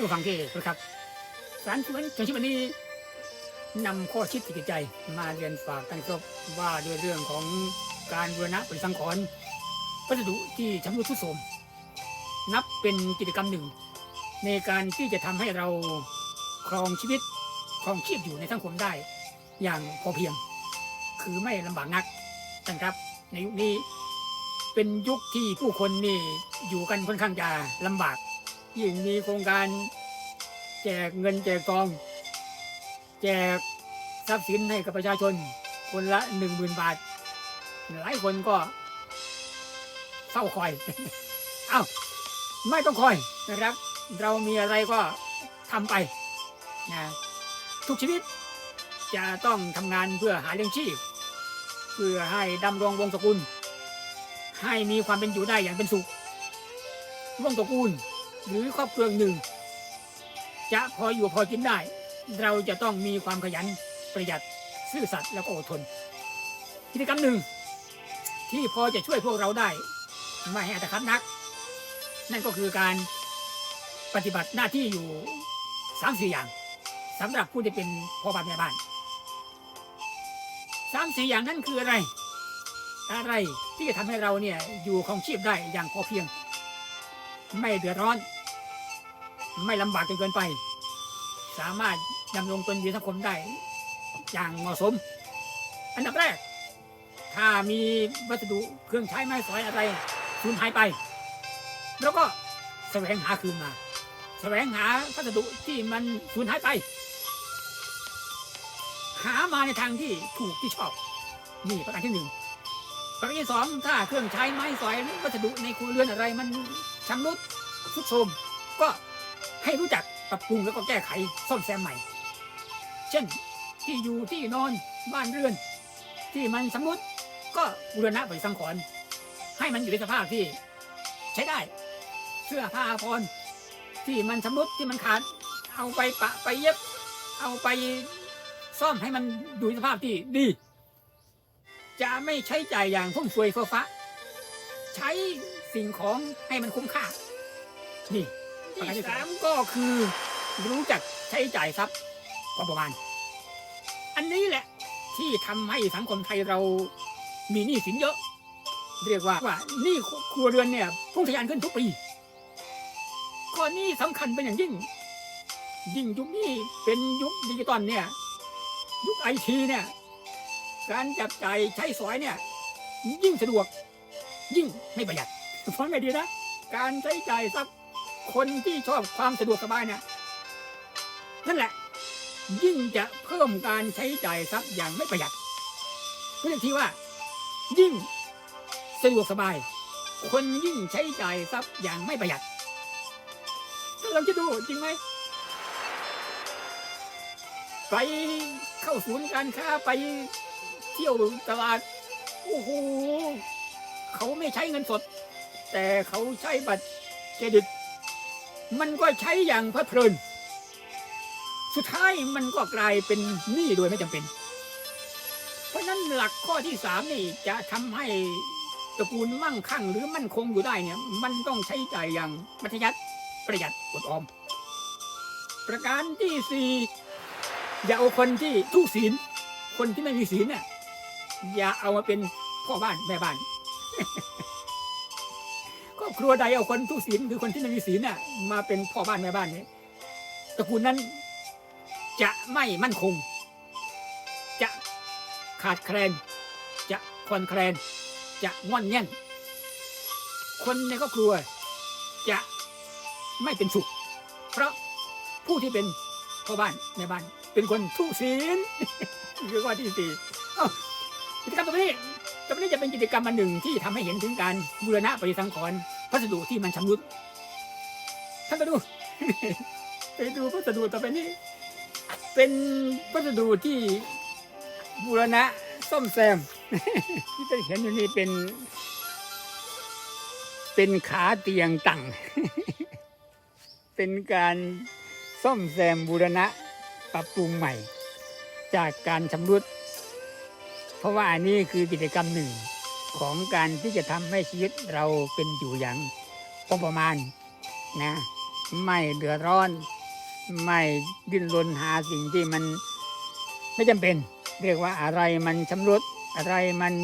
ผู้ฟังที่เคารพครับ สารชวนชวนชิวันนี้นำข้อคิดจิตใจมาเรียนฝากท่านครับว่าด้วยเรื่องของการบูรณะปฏิสังขรณ์วัสดุที่ชำรุดทรุดโทรมนับเป็นกิจกรรมหนึ่ง ในการที่จะทำให้เราครองชีวิตครองชีพอยู่ในสังคมได้อย่างพอเพียง คือไม่ลำบากนักท่านครับ ในยุคนี้เป็นยุคที่ผู้คนนี่อยู่กันค่อนข้างจะลำบาก ยิ่งมีโครงการแจกเงินแจกกอง แจกทรัพย์สินให้กับประชาชน คนละหนึ่งหมื่นบาท หลายคนก็เศร้าคอย เอ้าไม่ต้องคอยนะครับ เรามีอะไรก็ทำไปนะทุกชีวิตจะต้องทำงานเพื่อหาเลี้ยงชีพ เพื่อให้ดำรงวงศกุล ให้มีความเป็นอยู่ได้อย่างเป็นสุขวงศกุล หรือครอบครัวหนึ่ง จะพออยู่พอกินได้ เราจะต้องมีความขยันประหยัดซื่อสัตย์แล้วก็อดทน กิจกรรมหนึ่ง ที่พอจะช่วยพวกเราได้ ไม่ให้อัตคัดนัก นั่นก็คือการปฏิบัติหน้าที่อยู่สามสี่อย่างสำหรับผู้ที่เป็นพ่อบ้านแม่บ้านสามสี่อย่างนั้นคืออะไร อะไรที่จะทำให้เราเนี่ยอยู่ของชีพได้อย่างพอเพียง ไม่เดือดร้อน ไม่ลำบากจนเกินไป สามารถดำรงตนอยู่สังคมได้ อย่างเหมาะสม อันดับแรก ถ้ามีวัสดุเครื่องใช้ไม้สอยอะไรสูญหายไป แล้วก็แสวงหาคืนมา แสวงหาวัสดุที่มันสูญหายไป หามาในทางที่ถูกที่ชอบนี่ประการที่หนึ่งประการที่สองถ้าเครื่องใช้ไม้สอยวัสดุในครัวเรือนอะไรมันชำรุดทรุดโทรมก็ ให้รู้จักปรับปรุงแล้วก็แก้ไขซ่อมแซมใหม่ เช่นที่อยู่ที่นอนบ้านเรือน ที่มันชำรุดก็บูรณะปสังขรณ์ให้มันอยู่ในสภาพที่ ใช้ได้ เสื้อผ้าอาภรที่มันชำรุดที่มันขาดเอาไปปะไปเย็บ เอาไปซ่อมให้มันอยู่ในสภาพที่ดี จะไม่ใช้จ่ายอย่างฟุ่มเฟือยเฟ้อฟ้าใช้สิ่งของให้มันคุ้มค่า นี่ ที่สามก็คือรู้จักใช้จ่ายทรัพย์พอประมาณ อันนี้แหละที่ทำให้สังคมไทยเรามีหนี้สินเยอะ เรียกว่าว่าหนี้ครัวเรือนเนี่ยพุ่งทะยานขึ้นทุกปีข้อนี้สำคัญเป็นอย่างยิ่ง ยิ่งยุคนี้เป็นยุคดิจิตอลเนี่ย ยุคไอทีเนี่ย การจับจ่ายใช้สอยเนี่ย ยิ่งสะดวก ยิ่งไม่ประหยัดเพราะไม่ดีนะ การใช้จ่ายทรัพย์ คนที่ชอบความสะดวกสบายเนี่ยนั่นแหละ ยิ่งจะเพิ่มการใช้จ่ายทรัพย์อย่างไม่ประหยัดเรียกที่ว่า ยิ่งสะดวกสบาย คนยิ่งใช้จ่ายทรัพย์อย่างไม่ประหยัดถ้าเราจะดูจริงไหมไปเข้าศูนย์การค้าไปเที่ยวตลาดโอ้โหเขาไม่ใช้เงินสด แต่เขาใช้บัตรเครดิต มันก็ใช้อย่างเพลิดเพลิน สุดท้ายมันก็กลายเป็นหนี้โดยไม่จำเป็น เพราะฉะนั้นหลักข้อที่สามนี่จะทำให้ตระกูลมั่งคั่งหรือมั่นคงอยู่ได้เนี่ย มันต้องใช้จ่ายอย่างมัธยัติประหยัดอดออม ประการที่สี่อย่าเอาคนที่ทุศีล คนที่ไม่มีศีลเนี่ยอย่าเอามาเป็นพ่อบ้านแม่บ้าน อบครัวใดเอาคนทุศีลคือคนที่ไม่มีศีลเนี่ยมาเป็นพ่อบ้านแม่บ้านเนี่ยตระกูลนั้นจะไม่มั่นคง จะขาดแคลน จะคลอนแคลน จะงอนแง่น คนในครอบครัวจะไม่เป็นสุข เพราะผู้ที่เป็นพ่อบ้านแม่บ้าน เป็นคนทุศีลคือข้อที่สี่กิจกรรมตรงนี้ตรงนี้จะเป็นกิจกรรมอันหนึ่งที่ทำให้เห็นถึงการบูรณะปฏิสังขรณ์ พัสดุที่มันชำรุดท่านไปดู ไปดูพัสดุต่อไปนี้ เป็นวัสดุที่บูรณะซ่อมแซม ที่จะเห็นอยู่นี่เป็น เป็นขาเตียงตั้งเป็นการซ่อมแซมบูรณะปรับปรุงใหม่ จากการชำรุด เพราะว่าอันนี้คือกิจกรรมหนึ่ง ของการที่จะทำให้ชีวิตเราเป็นอยู่อย่างพอประมาณนะไม่เดือดร้อน ไม่ดิ้นรนหาสิ่งที่มันไม่จำเป็น เรียกว่าอะไรมันชำรุดอะไรมัน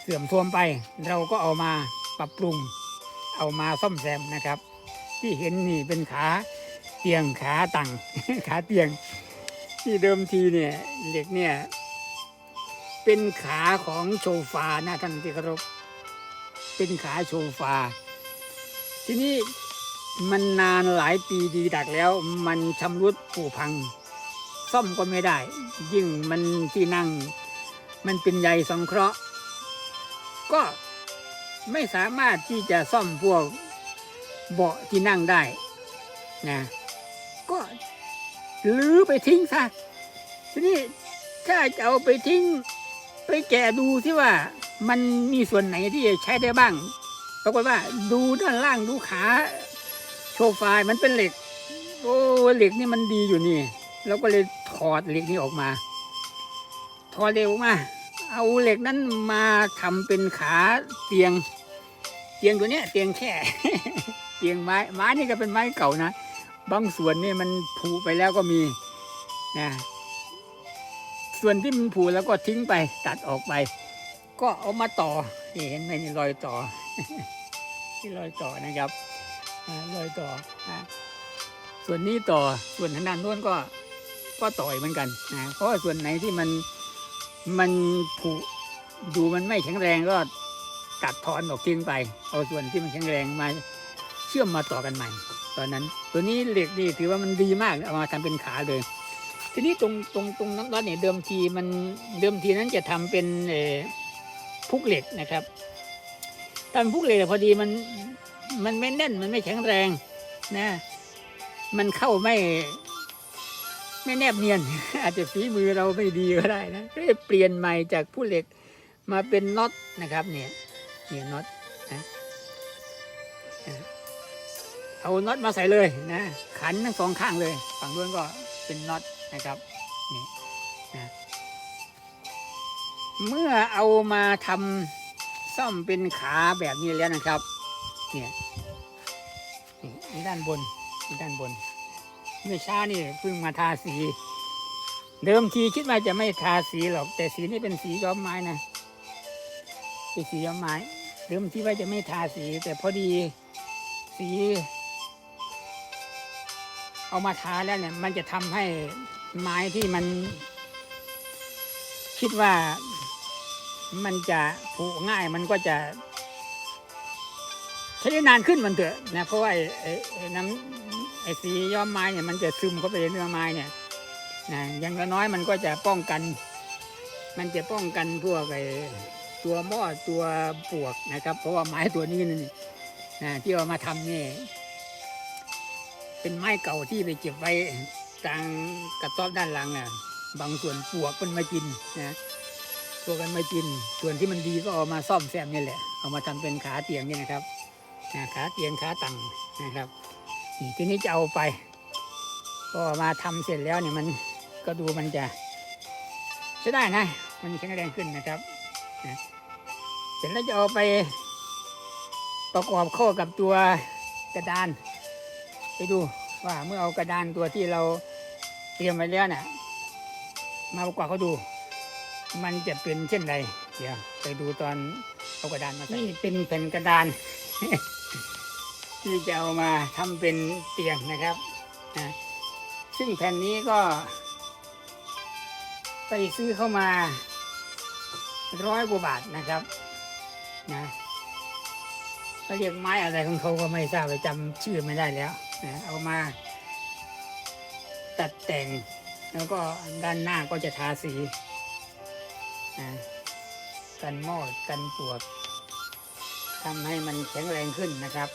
เสื่อมโทรมไป เราก็เอามาปรับปรุง เอามาซ่อมแซมนะครับ ที่เห็นนี่เป็นขาเตียงขาตังขาเตียง ที่เดิมทีเนี่ยเหล็กเนี่ย เป็นขาของโชฟานะท่านที่เคารพเป็นขาโชฟา ทีนี้มันนานหลายปีดีดักแล้ว มันชำรุดผุพัง ซ่อมก็ไม่ได้ ยิ่งมันที่นั่ง มันเป็นใยสังเคราะห์ ก็ไม่สามารถที่จะซ่อมพวกเบาะที่นั่งได้นะก็ลื้อไปทิ้งซะทีนี้ถ้าจะเอาไปทิ้ง ไปแกะดูที่ว่ามันมีส่วนไหนที่จะใช้ได้บ้าง ปรากฏว่าดูด้านล่างดูขาโชว์ไฟล์มันเป็นเหล็ก โอ้เหล็กนี่มันดีอยู่นี่เราก็เลยถอดเหล็กนี้ออกมา ถอดเหล็กออกมา เอาเหล็กนั้นมาทำเป็นขาเตียง เตียงตัวเนี้ย เตียงแค่เตียงไม้ไม้นี่ก็เป็นไม้เก่านะบางส่วนนี่มันผุไปแล้วก็มีนะ ส่วนที่มันผุแล้วก็ทิ้งไปตัดออกไป ก็เอามาต่อนี่เห็นไหมนี่รอยต่อที่รอยต่อนะครับรอยต่อส่วนนี้ต่อส่วนทางด้านโน้นก็ก็ต่อยเหมือนกันนะเพราะส่วนไหนที่มันมันผุดูมันไม่แข็งแรงก็ตัดถอนออกทิ้งไป เอาส่วนที่มันแข็งแรงมาเชื่อมมาต่อกันใหม่ ตอนนั้น ตัวนี้เหล็กนี่ถือว่ามันดีมากเอามาทำเป็นขาเลย ทีนี้ตรงตรงตรงน็อตเนี่ยเดิมทีมันเดิมทีนั้นจะทำเป็นเอพุกเหล็กนะครับทำพุกเหล็กพอดีมันมันไม่แน่นมันไม่แข็งแรงนะ มันเข้าไม่ ไม่แนบเนียน อาจจะฝีมือเราไม่ดีก็ได้นะก็เลยเปลี่ยนใหม่จากผู้เหล็กมาเป็นน็อตนะครับ เนี่ยเนี่ยน็อตนะเอาน็อตมาใส่เลยนะขันทั้งสองข้างเลย ฝั่งนู้นก็เป็นน็อต นะครับนี่นะเมื่อเอามาทำซ่อมเป็นขาแบบนี้แล้วนะครับเนี่ยนี่ด้านบนนี่ด้านบน เมื่อช้านี่เพิ่งมาทาสี เดิมทีคิดว่าจะไม่ทาสีหรอก แต่สีนี่เป็นสีย้อมไม้นะเป็นสีย้อมไม้เดิมทีว่าจะไม่ทาสี แต่พอดีสี เอามาทาแล้วเนี่ย มันจะทำให้ ไม้ที่มัน คิดว่ามันจะผุง่ายมันก็จะใช้ได้นานขึ้นมันเถอะนะเพราะว่าไอ้ไอ้น้ำไอ้สีย้อมไม้เนี่ยมันจะซึมเข้าไปในเนื้อไม้เนี่ยนะอย่างน้อยมันก็จะป้องกัน มันจะป้องกันพวกไอ้ตัวหม้อตัวปลวกนะครับ เพราะว่าไม้ตัวนี้นี่นะที่เอามาทำนี่เป็นไม้เก่าที่ไปเก็บไว้ กลางกระต๊อบด้านหลังอะ บางส่วนปวกมันมากินนะพวกกันมากิน ส่วนที่มันดีก็เอามาซ่อมแซมนี่แหละ เอามาทำเป็นขาเตียงนี่นะครับนะขาเตียงขาตังนะครับนี่ทีนี้จะเอาไป ก็มาทำเสร็จแล้วเนี่ยมันก็ดูมันจะใช้ได้นะ มันแข็งแรงขึ้นนะครับนะเสร็จแล้วจะเอาไปประกอบเข้ากับตัวกระดาน ไปดูว่าเมื่อเอากระดานตัวที่เรา เตรียมไว้แล้วนี่ยมาประกอบเขาดู มันจะเป็นเช่นไรเดี๋ยวไปดูตอนเอากระดานมาใส่นี่เป็นแผ่นกระดาน ที่จะเอามาทำเป็นเตียงนะครับนะซึ่งแผ่นนี้ก็ ไปซื้อเข้ามาร้อยกว่าบาทนะครับ นะเขาเรียกไม้อะไรของเขาก็ไม่ทราบไปจำชื่อไม่ได้แล้วนะเอามา ตัดแต่ง แล้วก็ด้านหน้าก็จะทาสีนะกันมอดกันปวกทำให้มันแข็งแรงขึ้นนะครับ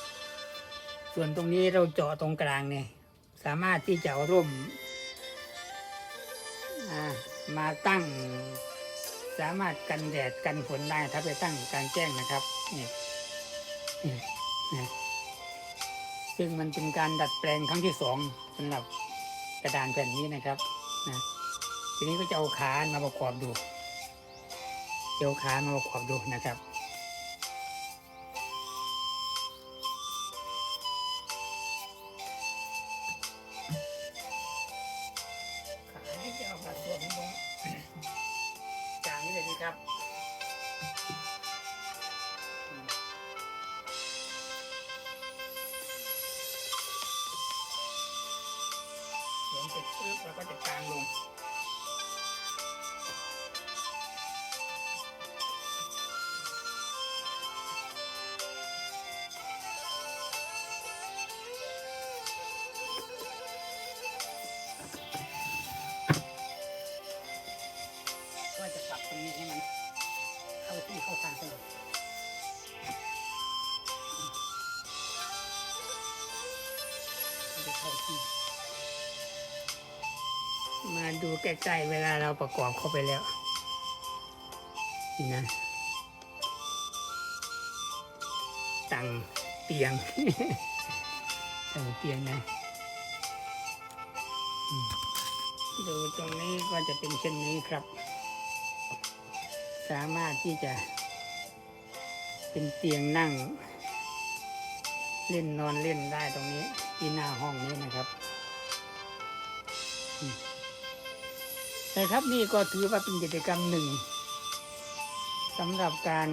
ส่วนตรงนี้เราเจาะตรงกลางเนี่ยสามารถที่จะร่มมาตั้ง สามารถกันแดดกันฝนได้ถ้าไปตั้งกลางแจ้งนะครับนี่นี่นะซึ่งมันเป็นการดัดแปลงครั้งที่สองสำหรับ กระดานแผ่นนี้นะครับนะทีนี้ก็จะเอาขามาประกอบดูจะเอาขามาประกอบดูนะครับ เสร็จปุ๊บเราก็จะกางลงก็จะปรับตรงนี้ให้มันเข้าที่เข้าทางสนุกมันจะเข้าที่ มาดูใกล้ๆเวลาเราประกอบเข้าไปแล้วนี่นะตั้งเตียงตั้งเตียงนะดูตรงนี้ก็จะเป็นเช่นนี้ครับ สามารถที่จะ เป็นเตียงนั่ง เล่นนอนเล่นได้ตรงนี้ ที่หน้าห้องนี้นะครับ นะครับนี่ก็ถือว่าเป็นกิจกรรมหนึ่งสำหรับการ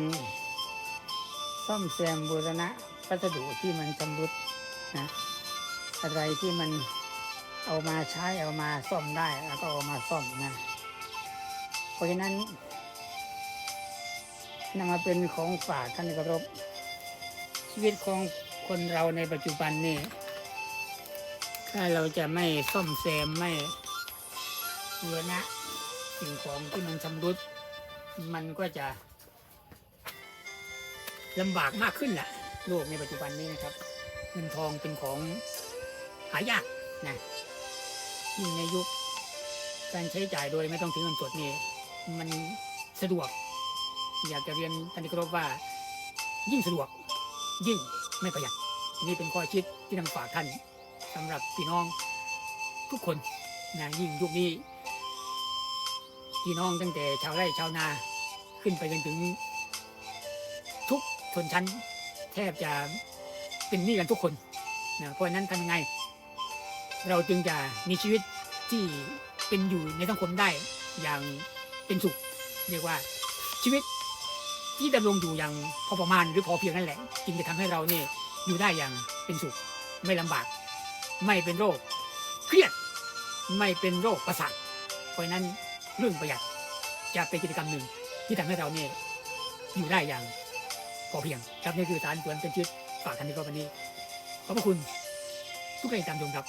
ซ่อมแซมบูรณะวัสดุที่มันชำรุดนะอะไรที่มันเอามาใช้เอามาซ่อมได้แล้วก็เอามาซ่อมนะ เพราะฉะนั้นนำมาเป็นของฝากท่านที่เคารพชีวิตของคนเราในปัจจุบันนี่ถ้าเราจะไม่ซ่อมแซมไม่ บูรณะสิ่งของที่มันชำรุด มันก็จะลำบากมากขึ้นแหละโลกในปัจจุบันนี้นะครับเงินทองเป็นของหายากนะยิ่งในยุคการใช้จ่ายโดยไม่ต้องถึงเงินสดนี่มันสะดวก อยากจะเรียนท่านที่เคารพว่า ยิ่งสะดวก ยิ่งไม่ประหยัดนี่เป็นข้อคิดที่นำฝากท่านสำหรับพี่น้องทุกคนนะยิ่งยุคนี้ พี่น้องตั้งแต่ชาวไร่ชาวนาขึ้นไปจนถึง ทุกชนชั้น แทบจะเป็นหนี้กันทุกคนนะเพราะนั้นทำยังไง เราจึงจะมีชีวิตที่เป็นอยู่ในสังคมได้อย่างเป็นสุข เรียกว่าชีวิตที่ดำรงอยู่อย่างพอประมาณหรือพอเพียงนั่นแหละจึงจะทำให้เราเนี่ยอยู่ได้อย่างเป็นสุข ไม่ลำบาก ไม่เป็นโรค เครียดไม่เป็นโรคประสาทเพราะนั้น เรื่องประหยัดจะเป็นกิจกรรมหนึ่งที่ทำให้เราเนี่ยอยู่ได้อย่างพอเพียงครับนี่คือสารสวนเป็นชีวิตฝากทันทีก็วันนี้ ขอบพระคุณทุกการติดตามชมครับ